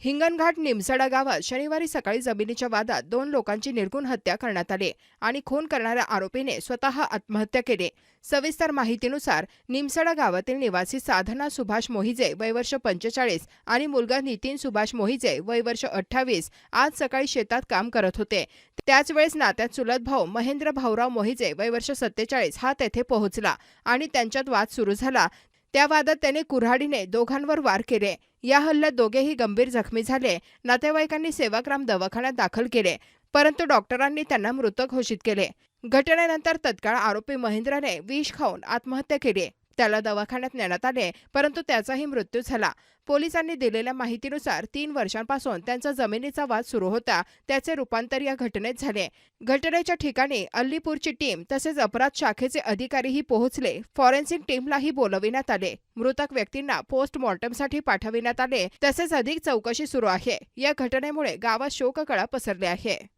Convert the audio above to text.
हिंगणघाट निमसडा गावात शनिवारी सकाळी जमिनीच्या वादात दोन लोकांची निर्गुण हत्या करण्यात आली आणि खून करणाऱ्या आरोपीने स्वतः आत्महत्या केली. सविस्तर माहितीनुसार निमसडा गावातील निवासी साधना सुभाष मोहिजे वयवर्ष पंचेचाळीस आणि मुलगा नितीन सुभाष मोहिजे वयवर्ष अठ्ठावीस आज सकाळी शेतात काम करत होते. त्याच वेळेस नात्यात चुलत भाऊ महेंद्र भाऊराव मोहिजे वयवर्ष सत्तेचाळीस हा तेथे पोहोचला आणि त्यांच्यात वाद सुरू झाला. त्या वादात त्याने कुऱ्हाडीने दोघांवर वार केले. या हल्ल्यात दोघेही गंभीर जखमी झाले. नातेवाईकांनी सेवाग्राम दवाखान्यात दाखल केले परंतु डॉक्टरांनी त्यांना मृत घोषित केले. घटनेनंतर तत्काळ आरोपी महेंद्रने विष खाऊन आत्महत्या केली. त्याला दवाखान्यात नेण्यात आले परंतु त्याचाही मृत्यू झाला. पोलिसांनी दिलेल्या माहितीनुसार तीन वर्षांपासून त्यांचा जमिनीचा वाद सुरू होता. त्याचे रूपांतर या घटनेत झाले. घटनेच्या ठिकाणी अल्लीपूरची टीम तसेच अपराध शाखेचे अधिकारीही पोहोचले. फॉरेन्सिक टीमलाही बोलविण्यात आले. मृतक व्यक्तींना पोस्टमॉर्टमसाठी पाठविण्यात आले. तसेच अधिक चौकशी सुरू आहे. या घटनेमुळे गावात शोककळा पसरली आहे.